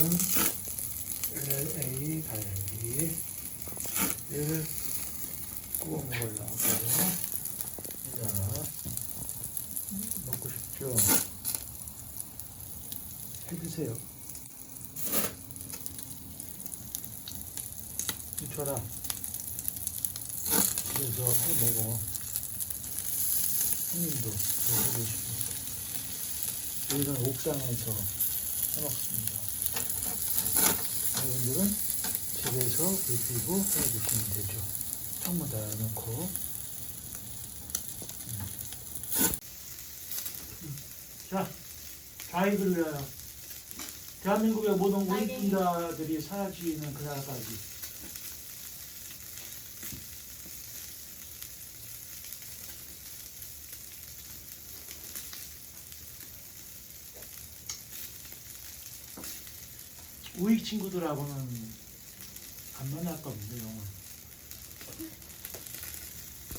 오늘은 LA 갈비 얘를 구워 먹으려고 자 먹고 싶죠? 해주세요. 이쳐라. 그래서 해 먹어. 형님도 먹고 계시고. 저희는 옥상에서 해먹습니다 분들은 집에서 불 피고 해주시면 되죠. 창문 닫아놓고. 음. 자 자익을 위하여 대한민국의 모든 고립분자들이 사라지는 그날까지 우익 친구들하고는 안 만날 겁니다, 영원.